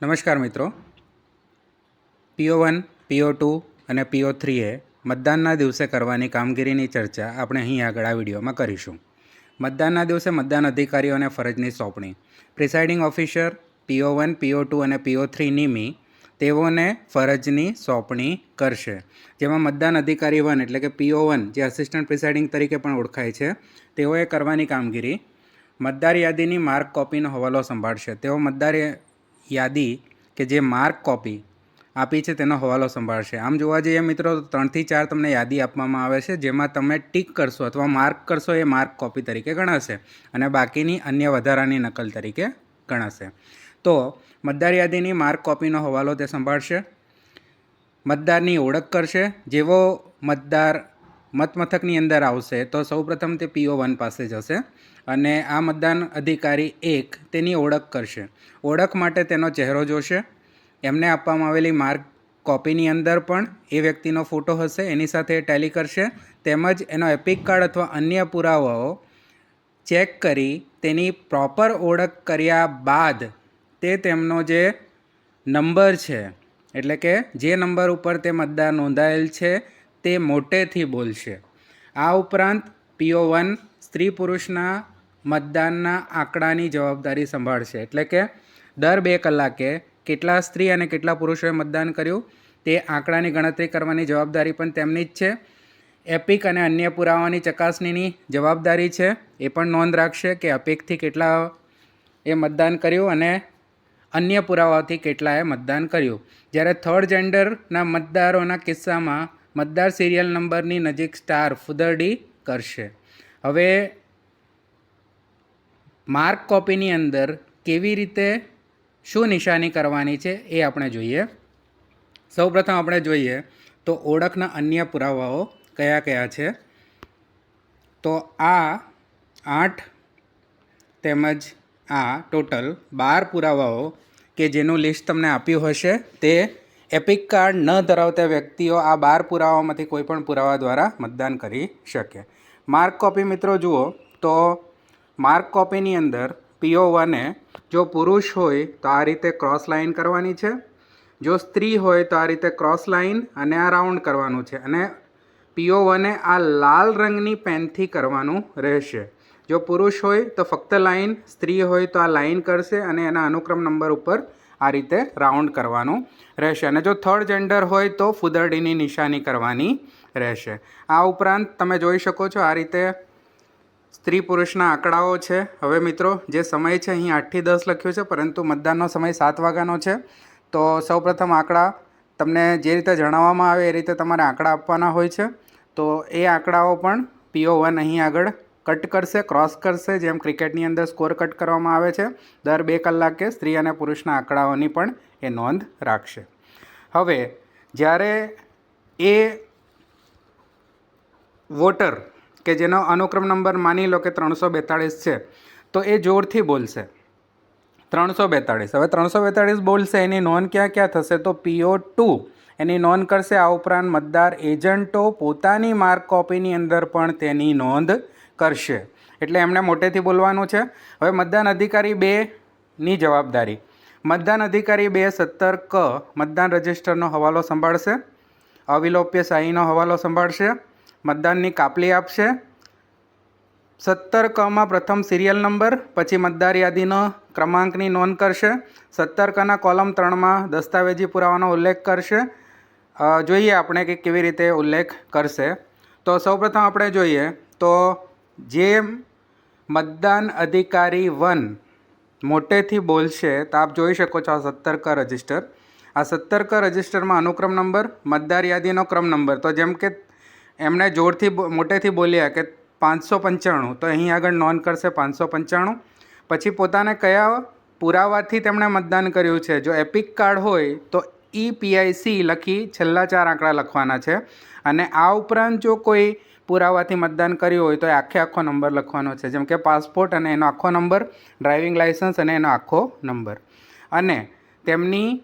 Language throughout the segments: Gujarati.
નમસ્કાર મિત્રો. પીઓ વન, પીઓ ટુ અને પીઓ થ્રીએ મતદાનના દિવસે કરવાની કામગીરીની ચર્ચા આપણે અહીં આગળ આ વિડીયોમાં કરીશું. મતદાનના દિવસે મતદાન અધિકારીઓને ફરજની સોંપણી. Presiding officer, PO one, PO two અને પીઓ થ્રી નિમી તેઓને ફરજની સોંપણી કરશે. જેમાં મતદાન અધિકારી વન એટલે કે પીઓ વન, જે આસિસ્ટન્ટ પ્રિસાઇડિંગ તરીકે પણ ઓળખાય છે, તેઓએ કરવાની કામગીરી મતદાર યાદીની માર્ક કોપીનો હવાલો સંભાળશે. તેઓ મતદાર યાદી કે જે માર્ક કોપી આપી છે તેનો હવાલો સંભાળશે. આમ જોવા જઈએ મિત્રો ત્રણથી ચાર તમને યાદી આપવામાં આવે છે, જેમાં તમે ટીક કરશો અથવા માર્ક કરશો એ માર્ક કોપી તરીકે ગણાશે અને બાકીની અન્ય વધારાની નકલ તરીકે ગણાશે. તો મતદાર યાદીની માર્ક કોપીનો હવાલો તે સંભાળશે. મતદારની ઓળખ કરશે. જેવો મતદાર મતમથકની અંદર આવશે, તો સૌપ્રથમ તે પીઓ વન પાસે જશે અને આ મતદાન અધિકારી એક તેની ઓળખ કરશે. ઓળખ માટે તેનો ચહેરો જોશે. એમને આપવામાં આવેલી માર્ક કોપીની અંદર પણ એ વ્યક્તિનો ફોટો હશે, એની સાથે ટેલી કરશે. તેમજ એનો એપિક કાર્ડ અથવા અન્ય પુરાવાઓ ચેક કરી તેની પ્રોપર ઓળખ કર્યા બાદ તે તેમનો જે નંબર છે, એટલે કે જે નંબર ઉપર તે મતદાર નોંધાયેલ છે તે મોટેથી બોલશે. આ ઉપરાંત પીઓ વન સ્ત્રી પુરુષના મતદાનના આંકડાની જવાબદારી સંભાળશે. એટલે કે દર બે કલાકે કેટલા સ્ત્રી અને કેટલા પુરુષોએ મતદાન કર્યું તે આંકડાની ગણતરી કરવાની જવાબદારી પણ તેમની જ છે. એપિક અને અન્ય પુરાવાની ચકાસણીની જવાબદારી છે. એ પણ નોંધ રાખશે કે એપિકથી કેટલા એ મતદાન કર્યું અને અન્ય પુરાવાથી કેટલાએ મતદાન કર્યું. જ્યારે થર્ડ જેન્ડરના મતદારોના કિસ્સામાં મતદાર સિરિયલ નંબરની નજીક સ્ટાર ફુદરડી કરશે. હવે માર્ક કોપીની અંદર કેવી રીતે શું નિશાની કરવાની છે એ આપણે જોઈએ. સૌપ્રથમ આપણે જોઈએ તો ઓળખના અન્ય પુરાવાઓ કયા કયા છે. તો આ આઠ તેમજ આ ટોટલ બાર પુરાવાઓ કે જેનું લિસ્ટ તમને આપ્યું હશે તે એપિક કાર્ડ ન ધરાવતા વ્યક્તિઓ આ બાર પુરાવામાંથી કોઈપણ પુરાવા દ્વારા મતદાન કરી શકે. માર્ક કોપી મિત્રો જુઓ તો માર્ક કોપીની અંદર પીઓ વને જો પુરુષ હોય તો આ રીતે ક્રોસ લાઇન કરવાની છે. જો સ્ત્રી હોય તો આ રીતે ક્રોસ લાઇન અને આ રાઉન્ડ કરવાનું છે અને પીઓ વને આ લાલ રંગની પેનથી કરવાનું રહેશે. જો પુરુષ હોય તો ફક્ત લાઇન સ્ત્રી હોય તો આ લાઇન કરશે અને એના અનુક્રમ નંબર ઉપર આ રીતે રાઉન્ડ કરવાનું રહેશે. અને જો થર્ડ જેન્ડર હોય તો ફુદરડીની નિશાની કરવાની રહેશે. આ ઉપરાંત તમે જોઈ શકો છો આ રીતે સ્ત્રી પુરુષના આંકડાઓ છે. હવે મિત્રો, જે સમય છે, અહીં આઠથી દસ લખ્યો છે, પરંતુ મતદાનનો સમય સાત વાગ્યાનો છે. તો સૌપ્રથમ આંકડા તમને જે રીતે જણાવવામાં આવે એ રીતે તમારે આંકડા આપવાના હોય છે. તો એ આંકડાઓ પણ પીઓ વન અહીં આગળ કટ કરશે ક્રોસ કરશે, જેમ ક્રિકેટની અંદર સ્કોર કટ કરવામાં આવે છે, દર બે કલાકે સ્ત્રી અને પુરુષના આંકડાઓની પણ એ નોંધ રાખશે. હવે, જ્યારે એ વોટર કે જેનો અનુક્રમ નંબર માની લો કે ત્રણસો બેતાળીસ છે, તો એ જોરથી બોલશે. ત્રણસો બેતાળીસ. હવે ત્રણસો બેતાળીસ બોલશે, એની નોંધ ક્યાં ક્યાં થશે? તો પીઓ ટુ. એની નોંધ કરશે આ ઉપરાંત મતદાર એજન્ટો પોતાની માર્ક કોપીની અંદર પણ તેની નોંધ કરશે. એટલે એમણે મોટેથી બોલવાનું છે. હવે મતદાન અધિકારી બેની જવાબદારી. મતદાન અધિકારી બે સત્તર ક મતદાન રજિસ્ટરનો હવાલો સંભાળશે. અવિલોપ્ય શાહીનો હવાલો સંભાળશે. મતદાનની કાપલી આપશે. સત્તર કમાં પ્રથમ સિરિયલ નંબર, પછી મતદાર યાદીનો ક્રમાંકની નોંધ કરશે. સત્તર કના કોલમ ત્રણમાં દસ્તાવેજી પુરાવાનો ઉલ્લેખ કરશે. જોઈએ આપણે કે કેવી રીતે ઉલ્લેખ કરશે. તો સૌપ્રથમ આપણે જોઈએ તો જે મતદાન અધિકારી વન મોટેથી બોલશે, તો આપ જોઈ શકો છો આ સત્તર રજિસ્ટર. આ સત્તર ક રજિસ્ટરમાં અનુક્રમ નંબર, મતદાર યાદીનો ક્રમ નંબર. તો જેમ કે એમણે જોરથી મોટેથી બોલ્યા કે પાંચસો પંચાણું, તો અહીં આગળ નોંધ કરશે પાંચસો પંચાણું. પછી પોતાને કયા પુરાવાથી તેમણે મતદાન કર્યું છે? જો એપિક કાર્ડ હોય, તો ઈ પીઆઈસી લખી છેલ્લા ચાર આંકડા લખવાના છે. અને આ ઉપરાંત જો કોઈ પુરાવાથી મતદાન કર્યું હોય તો એ આખે આખો નંબર લખવાનો છે. જેમ કે પાસપોર્ટ અને એનો આખો નંબર, ડ્રાઇવિંગ લાઇસન્સ અને એનો આખો નંબર. અને તેમની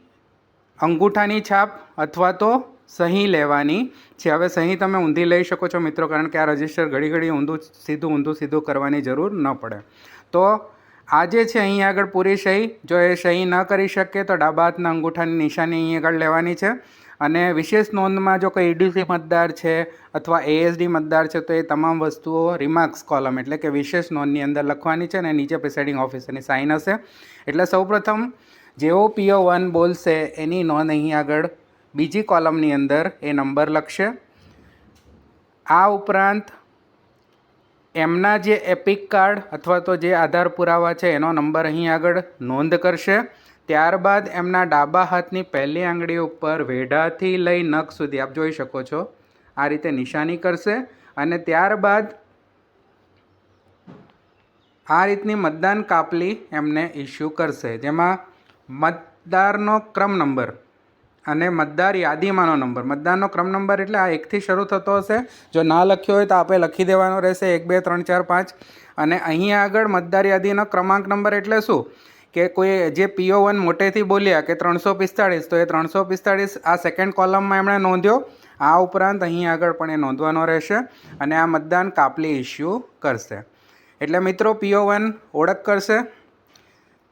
અંગૂઠાની છાપ અથવા તો સહી લેવાની છે. હવે સહી તમે ઊંધી લઈ શકો છો મિત્રો, કારણ કે આ રજિસ્ટર ઘડી ઘડી ઊંધું, સીધું ઊંધું, સીધું કરવાની જરૂર ન પડે. તો આ જે છે, અહીં આગળ પૂરી સહી. જો એ સહી ન કરી શકે તો ડાબા હાથના અંગૂઠાની નિશાની અહીં આગળ લેવાની છે. અને વિશેષ નોંધમાં જો કોઈ ઈડીસી મતદાર છે અથવા એએસડી મતદાર છે, તો એ તમામ વસ્તુઓ રિમાર્ક્સ કોલમ એટલે કે વિશેષ નોંધની અંદર લખવાની છે અને નીચે પ્રિસાઇડિંગ ઓફિસરની સાઇન હશે. એટલે સૌપ્રથમ જેઓ પીઓ વન બોલશે, એની નોંધ અહીં આગળ બીજી કોલમની અંદર એ નંબર લખશે. આ ઉપરાંત એમના જે એપિક કાર્ડ અથવા તો જે આધાર પુરાવા છે, એનો નંબર અહીં આગળ નોંધ કરશે. ત્યારબાદ એમના ડાબા હાથની પહેલી આંગળી ઉપર વેઢાથી લઈ નખ સુધી આપ જોઈ શકો છો. આ રીતે નિશાની કરશે અને ત્યારબાદ આ રીતની મતદાન કાપલી એમને ઇસ્યુ કરશે. જેમાં મતદારનો ક્રમ નંબર અને મતદાર યાદીમાંનો નંબર. મતદારનો ક્રમ નંબર એટલે આ એકથી શરૂ થતો હશે. જો ના લખ્યો હોય તો આપણે લખી દેવાનો રહેશે. એક, બે, ત્રણ, ચાર, પાંચ. અને અહીં આગળ મતદાર યાદીનો ક્રમાંક નંબર એટલે શું? કે કોઈ જે પીઓ વન મોટેથી બોલ્યા કે ત્રણસો પિસ્તાળીસ, તો એ ત્રણસો પિસ્તાળીસ આ સેકન્ડ કોલમમાં એમણે નોંધ્યો. આ ઉપરાંત અહીં આગળ પણ એ નોંધવાનો રહેશે અને આ મતદાન કાપલી ઇસ્યુ કરશે. એટલે મિત્રો પીઓ વન ઓળખ કરશે.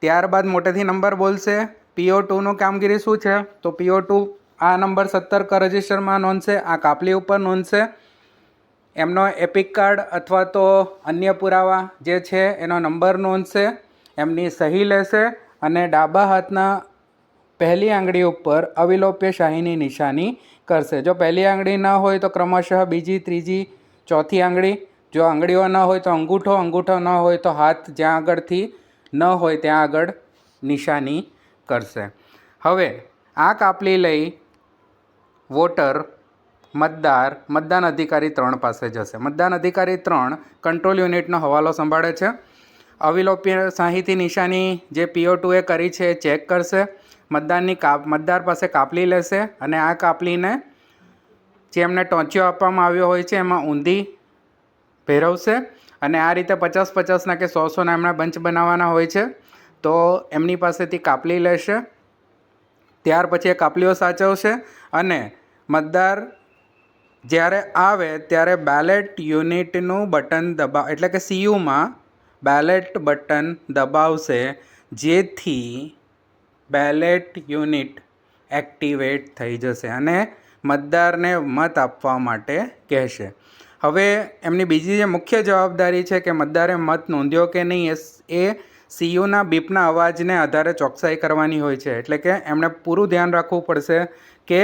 ત્યારબાદ મોટેથી નંબર બોલશે. પીઓ ટુનું કામગીરી શું છે? તો પીઓ ટુ આ નંબર સત્તર ક રજિસ્ટરમાં નોંધશે, આ કાપલી ઉપર નોંધશે. એમનો એપિક કાર્ડ અથવા તો અન્ય પુરાવા જે છે એનો નંબર નોંધશે. એમની સહી લેશે અને ડાબા હાથના પહેલી આંગળી ઉપર અવિલોપ્ય શાહીની નિશાની કરશે. જો પહેલી આંગળી ન હોય તો ક્રમશઃ બીજી, ત્રીજી, ચોથી આંગળી. જો આંગળીઓ ન હોય તો અંગૂઠો અંગૂઠો ન હોય તો હાથ જ્યાં આગળથી ન હોય ત્યાં આગળ નિશાની કરશે. હવે આ કાપલી લઈ વોટર, મતદાર, મતદાન અધિકારી ત્રણ પાસે જશે. મતદાન અધિકારી ત્રણ કંટ્રોલ યુનિટનો હવાલો સંભાળે છે. અવિલોપ્ય સાહીથી નિશાની જે પીઓ ટુએ કરી છે એ ચેક કરશે. મતદારની કાપ, મતદાર પાસે કાપલી લેશે અને આ કાપલીને જે એમને ટોંચિયો આપવામાં આવ્યો હોય છે એમાં ઊંધી ભેરવશે અને આ રીતે પચાસ પચાસના કે સો સોના એમના બંચ બનાવવાના હોય છે. તો એમની પાસેથી કાપલી લેશે. ત્યાર પછી એ કાપલીઓ સાચવશે અને મતદાર જ્યારે આવે ત્યારે બેલેટ યુનિટનું બટન દબા, એટલે કે સીયુમાં બેલેટ બટન દબાવશે, જેથી બેલેટ યુનિટ એક્ટિવેટ થઈ જશે અને મતદારને મત આપવા માટે કહેશે. હવે એમની બીજી જે મુખ્ય જવાબદારી છે કે મતદારે મત નોંધ્યો કે નહીં એ એ સીયુના બીપના અવાજને આધારે ચોકસાઈ કરવાની હોય છે. એટલે કે એમણે પૂરું ધ્યાન રાખવું પડશે કે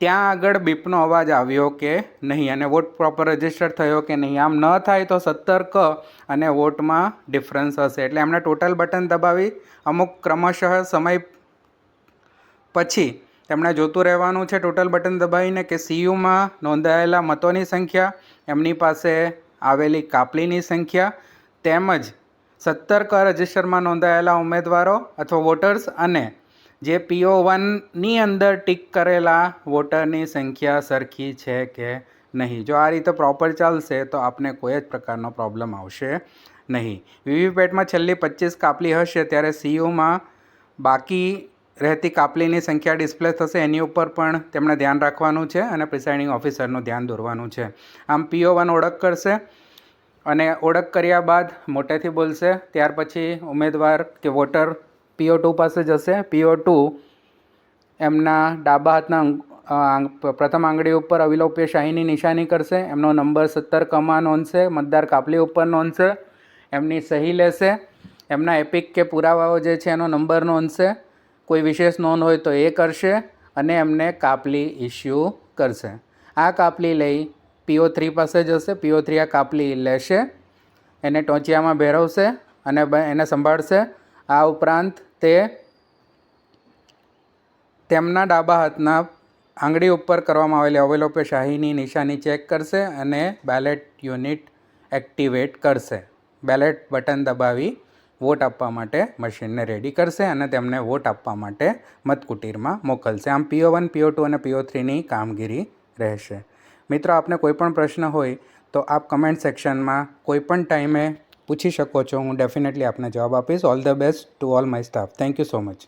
ત્યાં આગળ બીપનો અવાજ આવ્યો કે નહીં અને વોટ પ્રોપર રજિસ્ટર થયો કે નહીં? આમ ન થાય તો સત્તર અને વોટમાં ડિફરન્સ હશે. એટલે એમણે ટોટલ બટન દબાવી. અમુક ક્રમશઃ સમય પછી તેમણે જોતું રહેવાનું છે ટોટલ બટન દબાવીને કે સીયુમાં નોંધાયેલા મતોની સંખ્યા, એમની પાસે આવેલી કાપલીની સંખ્યા તેમજ સત્તર ક રજિસ્ટરમાં નોંધાયેલા ઉમેદવારો અથવા વોટર્સ અને જે પીઓ વનની અંદર ટીક કરેલા વોટરની સંખ્યા સરખી છે કે નહીં? જો આ રીતે પ્રોપર ચાલશે તો આપને કોઈ જ પ્રકારનો પ્રોબ્લેમ આવશે નહીં. વીવીપેટમાં છેલ્લી પચીસ કાપલી હશે ત્યારે સીયુમાં બાકી રહેતી કાપલીની સંખ્યા ડિસ્પ્લે થશે. એની ઉપર પણ તેમણે ધ્યાન રાખવાનું છે અને પ્રિસાઇડિંગ ઓફિસરનું ધ્યાન દોરવાનું છે. આમ પીઓ વન ઓળખ કરશે અને ઓળખ કર્યા બાદ મોટેથી બોલશે. ત્યાર પછી ઉમેદવાર કે વોટર પીઓ ટુ પાસે જશે પીઓ ટુ એમના ડાબા હાથના પ્રથમ આંગળી ઉપર અવિલોપ્ય શાહીની નિશાની કરશે. એમનો નંબર સત્તર કમા નોંધશે. મતદાર કાપલી ઉપર નોંધશે. એમની સહી લેશે. એમના એપિક કે પુરાવાઓ જે છે એનો નંબર નોંધશે. કોઈ વિશેષ નોંધ હોય તો એ કરશે અને એમને કાપલી ઇસ્યુ કરશે. આ કાપલી લઈ પીઓ થ્રી પાસે જશે પીઓ થ્રી આ કાપલી લેશે. એને ટોંચિયામાં ભેરવશે અને એને સંભાળશે. આ ઉપરાંત તે તેમના ડાબા હાથના આંગળી ઉપર કરવામાં આવેલી અવલોપ્ય શાહીની નિશાની ચેક કરશે અને બેલેટ યુનિટ એક્ટિવેટ કરશે. બેલેટ બટન દબાવી વોટ આપવા માટે મશીનને રેડી કરશે અને તેમને વોટ આપવા માટે મતકુટીરમાં મોકલશે. આમ પીઓ વન પીઓ ટુ અને પીઓ થ્રીની કામગીરી રહેશે. મિત્રો, આપને કોઈ પણ પ્રશ્ન હોય તો આપ કમેન્ટ સેક્શનમાં કોઈ પણ ટાઈમે પૂછી શકો છો, હું ડેફિનેટલી આપને જવાબ આપીશ. All the best to all my staff thank you so much